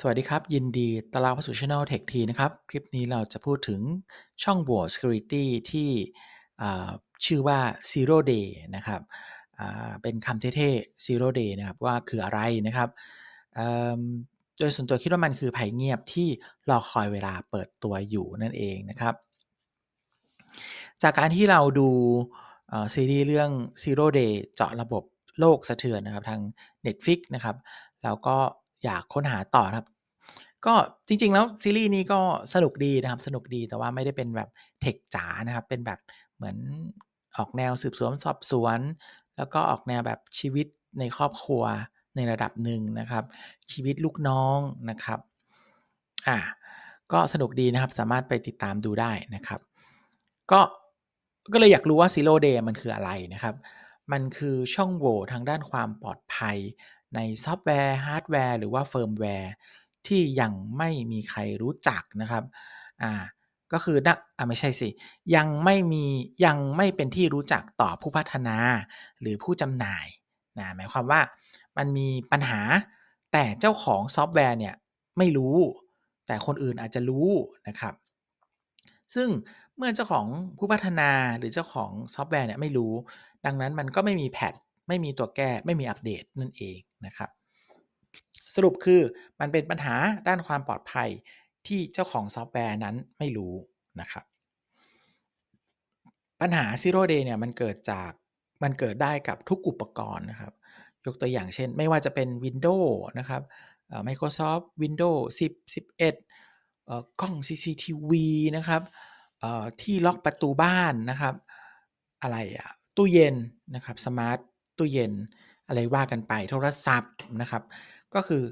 สวัสดีครับ ยินดีต้อนรัสู่ Channel Tech T นะครับ คลิปนี้เราจะพูดถึงช่องโหว่ Security ที่ชื่อว่า Zero Day นะครับเป็นคำเท่ๆ Zero Day นะครับว่าคืออะไรนะครับโดยส่วนตัวคิดว่ามันคือภัยเงียบที่รอคอยเวลาเปิดตัวอยู่นั่นเองนะครับ จากการที่เราดูซีรีส์เรื่อง Zero Day เจาะระบบโลกสะเทือนนะครับทาง Netflix นะครับ แล้วก็ อยากค้นหาต่อครับ ก็จริง ๆ แล้วซีรีส์นี้ก็สนุกดีนะครับ สนุกดีแต่ว่าไม่ได้เป็นแบบเทคจ๋านะครับ เป็นแบบเหมือนออกแนวสืบสวนสอบสวน แล้วก็ออกแนวแบบชีวิตในครอบครัวในระดับหนึ่งนะครับ ชีวิตลูกน้องนะครับอ่าก็สนุกดีนะครับสามารถไปติดตามดูได้นะครับ ก็ก็เลยอยากรู้ว่า Zero Day มันคืออะไรนะครับ มันคือช่องโหว่ทางด้านความปลอดภัย ในซอฟต์แวร์ ฮาร์ดแวร์ หรือว่าเฟิร์มแวร์ ที่ยังไม่มีใครรู้จักนะครับอ่าก็คือนักอ่าไม่ใช่สิ ยังไม่มียังไม่เป็นที่รู้จักต่อผู้พัฒนาหรือผู้จำหน่ายนะหมายความว่ามันมีปัญหาแต่เจ้าของซอฟต์แวร์เนี่ยไม่รู้ แต่คนอื่นอาจจะรู้นะครับ ซึ่งเมื่อเจ้าของผู้พัฒนาหรือเจ้าของซอฟต์แวร์เนี่ยไม่รู้ ดังนั้นมันก็ไม่มีแพท ไม่มีตัวแก้ไม่มีอัปเดตนั่นเองนะครับ สรุปคือมันเป็นปัญหาด้านความปลอดภัยที่เจ้าของซอฟต์แวร์นั้นไม่รู้นะครับ ปัญหา Zero Day เนี่ยมันเกิดจากมันเกิดได้กับทุกอุปกรณ์นะครับ ยกตัวอย่างเช่น ไม่ว่าจะเป็น Windows นะครับ Microsoft Windows 10 11เอ่อกล้อง CCTV นะครับที่ล็อกประตูบ้านนะครับ อะไรอะตู้เย็นนะครับสมาร์ต ตู้เย็น อะไรว่ากันไป โทรศัพท์นะครับ ก็คือ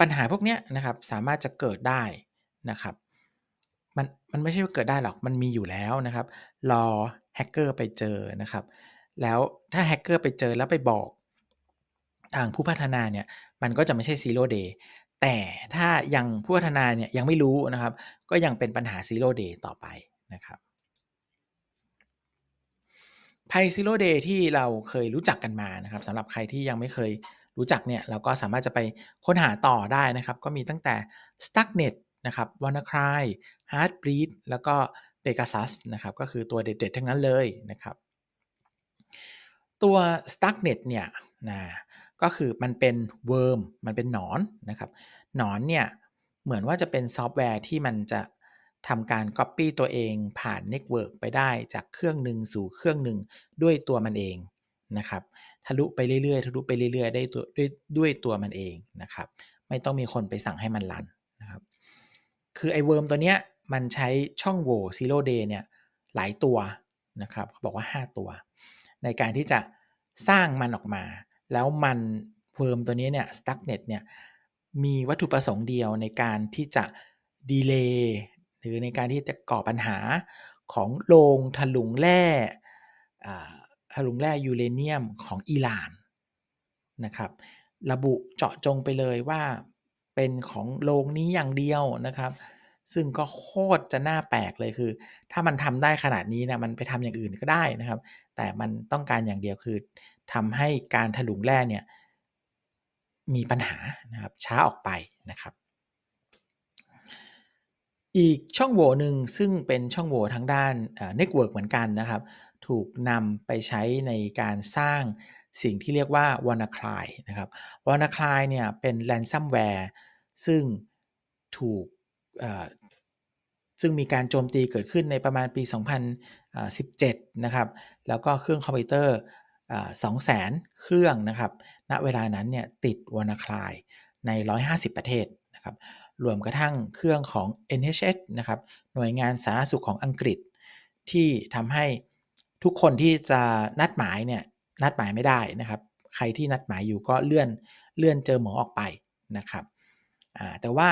ปัญหาพวกเนี้ยนะครับสามารถจะเกิดได้นะครับ มันมันไม่ใช่ว่าเกิดได้หรอก มันมีอยู่แล้วนะครับ รอแฮกเกอร์ไปเจอนะครับ แล้วถ้าแฮกเกอร์ไปเจอแล้วไปบอกทางผู้พัฒนาเนี่ย มันก็จะไม่ใช่ Zero Day แต่ถ้ายังผู้พัฒนาเนี่ยยังไม่รู้นะครับ ก็ยังเป็นปัญหา Zero Day ต่อไปนะครับ ภัย Zero Day ที่เราเคยรู้จักกันมานะครับสำหรับใครที่ยังไม่เคยรู้จักเนี่ยเราก็สามารถจะไปค้นหาต่อได้นะครับ ก็มีตั้งแต่ Stuxnet นะครับ WannaCry Heartbleed แล้วก็ Pegasus นะครับก็คือตัวเด็ดๆ ทั้งนั้นเลยนะครับ ตัว Stuxnet เนี่ยนะก็คือมันเป็น worm มันเป็นหนอนนะครับหนอนเนี่ยเหมือนว่าจะเป็นซอฟต์แวร์ที่มันจะ ทำการ Copy ตัวเองผ่านเน็ตเวิร์กไปได้จากเครื่องหนึ่งสู่เครื่องหนึ่งด้วยตัวมันเองนะครับทะลุไปเรื่อยๆทะลุไปเรื่อยๆได้ตัวด้วยด้วยตัวมันเองนะครับ ไม่ต้องมีคนไปสั่งให้มันรันนะครับ คือไอเวิร์มตัวเนี้ยมันใช้ช่องโหว่ Zero Day เนี่ยหลายตัวนะครับเขาบอกว่า 5 ตัว ในการที่จะสร้างมันออกมา แล้วมันเวิร์มตัวนี้เนี่ย Stuxnet เนี่ยมีวัตถุประสงค์เดียวในการที่จะดีเลย์ หรือในการที่จะก่อปัญหาของโรงถลุงแร่ถลุงแร่ยูเรเนียมของอิหร่านนะครับ ระบุเจาะจงไปเลยว่าเป็นของโรงนี้อย่างเดียวนะครับ ซึ่งก็โคตรจะน่าแปลกเลยคือ ถ้ามันทำได้ขนาดนี้นะมันไปทำอย่างอื่นก็ได้นะครับ แต่มันต้องการอย่างเดียวคือทำให้การถลุงแร่เนี่ยมีปัญหานะครับช้าออกไปนะครับ อีกช่องโหว่หนึ่งซึ่งเป็นช่องโหว่ทางด้านเน็ตเวิร์กเหมือนกันนะครับ ถูกนำไปใช้ในการสร้างสิ่งที่เรียกว่า WannaCry นะครับ WannaCry เนี่ยเป็น ransomware ซึ่งถูกซึ่งมีการโจมตีเกิดขึ้นในประมาณปี 2017 นะครับ แล้วก็เครื่องคอมพิวเตอร์200,000 เครื่องนะครับ ณ เวลานั้นเนี่ยติด WannaCry ใน 150 ประเทศนะครับ รวมกระทั่งเครื่องของ NHS นะครับ หน่วยงานสาธารณสุขของอังกฤษ ที่ทำให้ทุกคนที่จะนัดหมายเนี่ยนัดหมายไม่ได้นะครับ ใครที่นัดหมายอยู่ก็เลื่อนเลื่อนเจอหมอออกไปนะครับแต่ว่า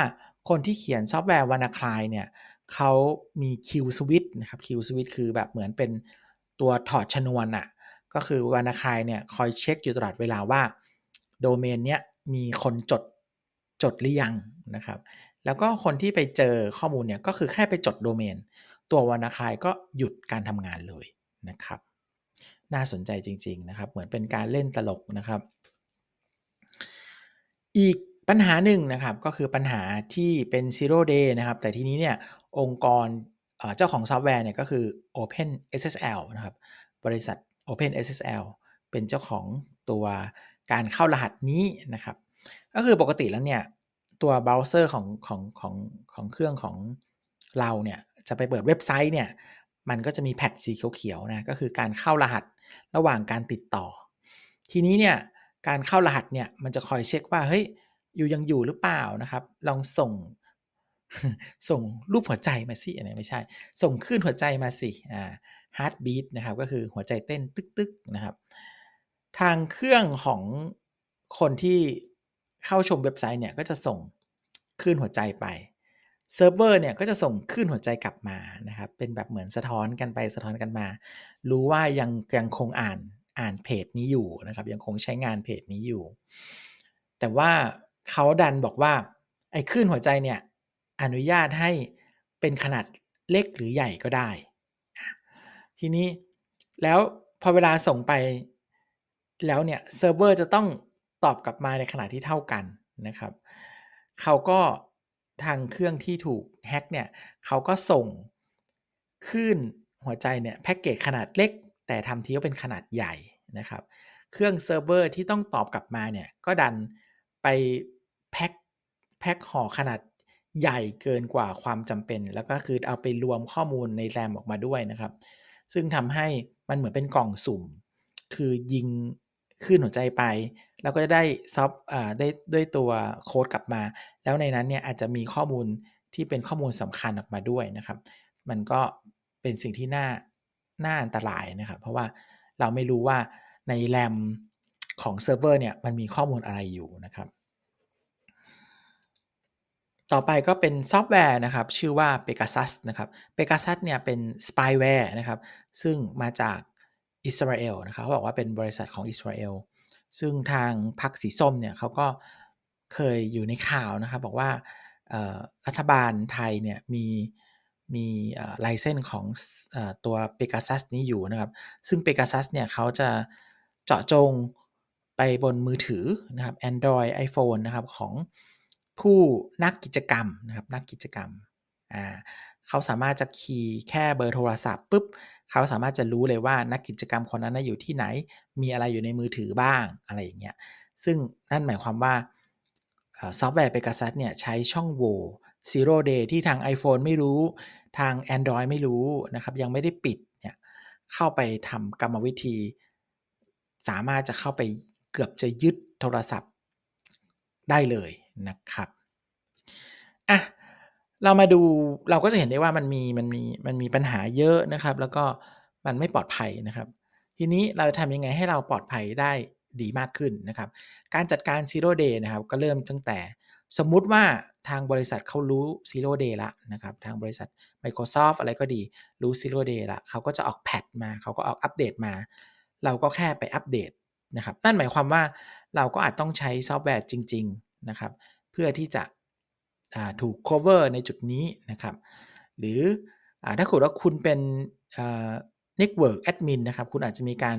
คนที่เขียนซอฟต์แวร์ WannaCry เนี่ยเขามี Q switch นะครับ Q switch คือแบบเหมือนเป็นตัวถอดชนวนอะก็คือ WannaCry เนี่ยคอยเช็คอยู่ตลอดเวลาว่าโดเมนเนี้ยมีคนจด จดหรือยังนะครับ แล้วก็คนที่ไปเจอข้อมูลเนี่ยก็คือแค่ไปจดโดเมน ตัว WannaCry ก็หยุดการทำงานเลยนะครับ น่าสนใจจริง ๆนะครับ เหมือนเป็นการเล่นตลกนะครับ อีกปัญหาหนึ่งนะครับก็คือปัญหาที่เป็น zero day นะครับ แต่ทีนี้เนี่ยองค์กรเจ้าของซอฟต์แวร์เนี่ยก็คือ Open SSL นะครับ บริษัท Open SSL เป็นเจ้าของตัวการเข้ารหัสนี้นะครับ ก็คือปกติแล้วเนี่ย ตัวเบราว์เซอร์ของของของของเครื่องของเราเนี่ย จะไปเปิดเว็บไซต์เนี่ย มันก็จะมีแพทสีเขียวๆนะก็คือการเข้ารหัสระหว่างการติดต่อ ทีนี้เนี่ยการเข้ารหัสเนี่ยมันจะคอยเช็คว่าเฮ้ยอยู่ยังอยู่หรือเปล่านะครับ ลองส่งส่งรูปหัวใจมาสิอะไรไม่ใช่ ส่งคลื่นหัวใจมาสิอ่า heart beat นะครับ ก็คือหัวใจเต้นตึกๆนะครับ ทางเครื่องของคนที่ เข้าชมเว็บไซต์เนี่ยก็จะส่งคลื่นหัวใจไปเซิร์ฟเวอร์เนี่ยก็จะส่งคลื่นหัวใจกลับมานะครับ เป็นแบบเหมือนสะท้อนกันไปสะท้อนกันมา รู้ว่ายังยังคงอ่านอ่านเพจนี้อยู่นะครับ ยังคงใช้งานเพจนี้อยู่ แต่ว่าเขาดันบอกว่าไอ้คลื่นหัวใจเนี่ยอนุญาตให้เป็นขนาดเล็กหรือใหญ่ก็ได้ ทีนี้แล้วพอเวลาส่งไปแล้วเนี่ยเซิร์ฟเวอร์จะต้อง ตอบกลับมาในขนาดที่เท่ากันนะครับเขาก็ทางเครื่องที่ถูกแฮ็กเนี่ยเขาก็ส่งคลื่นหัวใจเนี่ยแพ็กเกจขนาดเล็ก แต่ทำทีว่าเป็นขนาดใหญ่นะครับ เครื่องเซิร์ฟเวอร์ที่ต้องตอบกลับมาเนี่ยก็ดันไปแพ็คแพ็คห่อขนาดใหญ่เกินกว่าความจำเป็น แล้วก็คือเอาไปรวมข้อมูลในแรมออกมาด้วยนะครับ ซึ่งทำให้มันเหมือนเป็นกล่องสุ่ม คือยิงขึ้นหัวใจไป แล้วก็จะได้ซอฟอ่าได้ด้วยตัวโค้ดกลับมา แล้วในนั้นเนี่ยอาจจะมีข้อมูลที่เป็นข้อมูลสำคัญออกมาด้วยนะครับ มันก็เป็นสิ่งที่น่าน่าอันตรายนะครับ เพราะว่าเราไม่รู้ว่าในแรมของเซิร์ฟเวอร์เนี่ยมันมีข้อมูลอะไรอยู่นะครับ ต่อไปก็เป็นซอฟต์แวร์นะครับ ชื่อว่า Pegasus นะครับ Pegasus เนี่ยเป็นสปายแวร์นะครับ ซึ่งมาจากอิสราเอลนะครับเขาบอกว่าเป็นบริษัทของอิสราเอล ซึ่งทางพรรคสีส้มเนี่ยเขาก็เคยอยู่ในข่าวนะครับบอกว่ารัฐบาลไทยเนี่ยมีมีไลเซนส์ของอตัว Pegasus นี้อยู่นะครับ ซึ่ง Pegasus เนี่ยเขาจะเจาะจงไปบนมือถือนะครับ Android iPhone นะครับของผู้นักกิจกรรมนะครับนักกิจกรรมอ่า เขาสามารถจะคีย์แค่เบอร์โทรศัพท์ปุ๊บเขาสามารถจะรู้เลยว่านักกิจกรรมคนนั้นอยู่ที่ไหน มีอะไรอยู่ในมือถือบ้างอะไรอย่างเงี้ยซึ่งนั่นหมายความว่าซอฟต์แวร์ Pegasus เนี่ยใช้ช่องโหว่ zero day ที่ทาง iPhone ไม่รู้ทาง Android ไม่รู้นะครับยังไม่ได้ปิดเนี่ยเข้าไปทำกรรมวิธี สามารถจะเข้าไปเกือบจะยึดโทรศัพท์ได้เลยนะครับอะ เรามาดู เราก็จะเห็นได้ว่ามันมี มันมี มันมีปัญหาเยอะนะครับ แล้วก็มันไม่ปลอดภัยนะครับ ทีนี้เราจะทำยังไงให้เราปลอดภัยได้ดีมากขึ้นนะครับ การจัดการ zero day นะครับ ก็เริ่มตั้งแต่สมมุติว่าทางบริษัทเขารู้ zero day ละนะครับ ทางบริษัท Microsoft อะไรก็ดีรู้ zero day ละเขาก็จะออกแพทมาเขาก็ออกอัปเดตมา เราก็แค่ไปอัปเดตนะครับนั่นหมายความว่าเราก็อาจต้องใช้ซอฟต์แวร์จริง ๆ นะครับ เพื่อที่จะ ถูก cover ในจุดนี้นะครับ หรืออถ้าคุณว่าคุณเป็น network admin นะครับ คุณอาจจะมีการ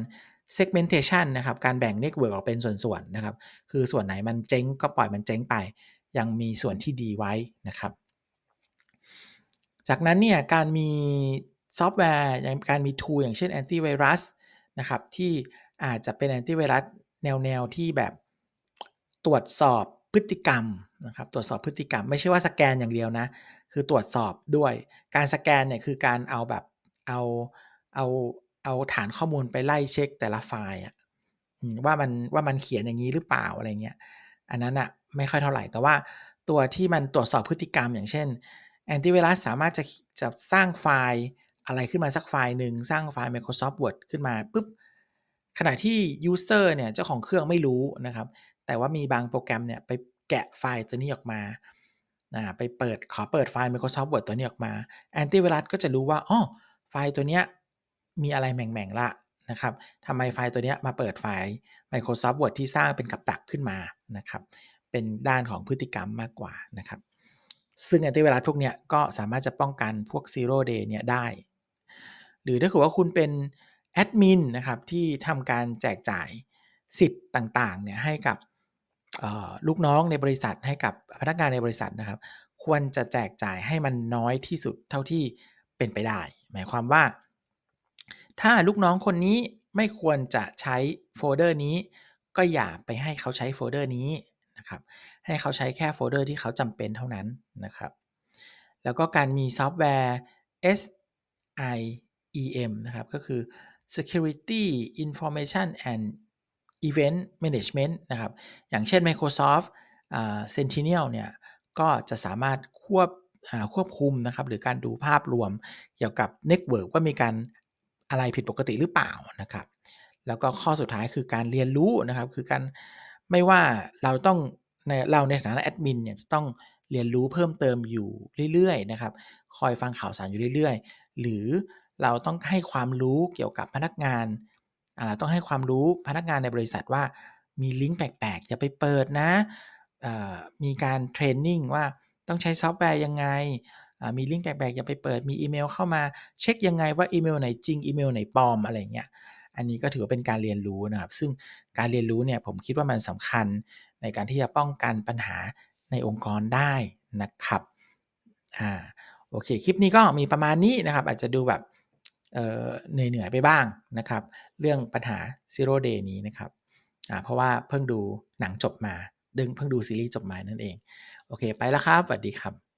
segmentation นะครับ การแบ่ง network ออกเป็นส่วนๆนะครับ คือส่วนไหนมันเจ๊งก็ปล่อยมันเจ๊งไป ยังมีส่วนที่ดีไว้นะครับ จากนั้นเนี่ยการมีซอฟต์แวร์อย่างการมี tool อย่างเช่น antivirus นะครับที่อาจจะเป็น antivirus แนวๆที่แบบตรวจสอบพฤติกรรม นะครับตรวจสอบพฤติกรรมไม่ใช่ว่าสแกนอย่างเดียวนะ คือตรวจสอบด้วยการสแกนเนี่ยคือการเอาแบบเอาเอาเอาฐานข้อมูลไปไล่เช็คแต่ละไฟล์อะว่ามันว่ามันเขียนอย่างนี้หรือเปล่าอะไรเงี้ยอันนั้นอะไม่ค่อยเท่าไหร่ แต่ว่าตัวที่มันตรวจสอบพฤติกรรมอย่างเช่นแอนตี้ไวรัสสามารถจะจะสร้างไฟล์อะไรขึ้นมาสักไฟล์หนึ่งสร้างไฟล์ Microsoft Word ขึ้นมาปุ๊บขณะที่ user เนี่ยเจ้าของเครื่องไม่รู้นะครับ แต่ว่ามีบางโปรแกรมเนี่ยไป แกะไฟล์ตัวนี้ออกมาไปเปิดขอเปิดไฟล์ Microsoft Word ตัวนี้ออกมาแอนตี้ไวรัสก็จะรู้ว่าอ๋อไฟล์ตัวเนี้ยมีอะไรแหม่งๆละนะครับทำไมไฟล์ตัวนี้มาเปิดไฟล์ Microsoft Word ที่สร้างเป็นกับตักขึ้นมานะครับเป็นด้านของพฤติกรรมมากกว่านะครับ ซึ่งแอนตี้ไวรัสพวกเนี้ยก็สามารถจะป้องกันพวก zero day เนี่ยได้ หรือถ้าเกิดว่าคุณเป็นแอดมินนะครับที่ทำการแจกจ่ายสิทธิ์ต่างๆเนี่ยให้กับ เอ่อ ลูกน้องในบริษัทให้กับพนักงานในบริษัทนะครับ ควรจะแจกจ่ายให้มันน้อยที่สุดเท่าที่เป็นไปได้ หมายความว่า ถ้าลูกน้องคนนี้ไม่ควรจะใช้โฟลเดอร์นี้ ก็อย่าไปให้เขาใช้โฟลเดอร์นี้นะครับ ให้เขาใช้แค่โฟลเดอร์ที่เขาจำเป็นเท่านั้นนะครับ แล้วก็การมีซอฟต์แวร์ SIEM นะครับ ก็คือ Security Information and Event Management นะครับ อย่างเช่น Microsoft Sentinel เนี่ยก็จะสามารถควบควบคุมนะครับ หรือการดูภาพรวมเกี่ยวกับ Network ว่ามีการอะไรผิดปกติหรือเปล่านะครับ แล้วก็ข้อสุดท้ายคือการเรียนรู้นะครับ คือการไม่ว่าเราต้องในเราในฐานะแอดมินเนี่ยจะต้องเรียนรู้เพิ่มเติมอยู่เรื่อยๆนะครับ คอยฟังข่าวสารอยู่เรื่อยๆ หรือเราต้องให้ความรู้เกี่ยวกับพนักงาน เราต้องให้ความรู้พนักงานในบริษัทว่ามีลิงก์แปลกๆ อย่าไปเปิดนะมีการเทรนนิ่งว่าต้องใช้ซอฟต์แวร์ยังไง มีลิงก์แปลกๆ อย่าไปเปิด มีอีเมลเข้ามาเช็คยังไงว่าอีเมลไหนจริง อีเมลไหนปลอมอะไรเงี้ย อันนี้ก็ถือว่าเป็นการเรียนรู้นะครับ ซึ่งการเรียนรู้เนี่ยผมคิดว่ามันสำคัญในการที่จะป้องกันปัญหาในองค์กรได้นะครับ อ่า โอเค คลิปนี้ก็มีประมาณนี้นะครับ อาจจะดูแบบ เอ่อเหนื่อยๆไปบ้างนะครับ เรื่องปัญหา zero day นี้นะครับเพราะว่าเพิ่งดูหนังจบมาดึงเพิ่งดูซีรีส์จบมานั่นเอง โอเค ไปแล้วครับสวัสดีครับ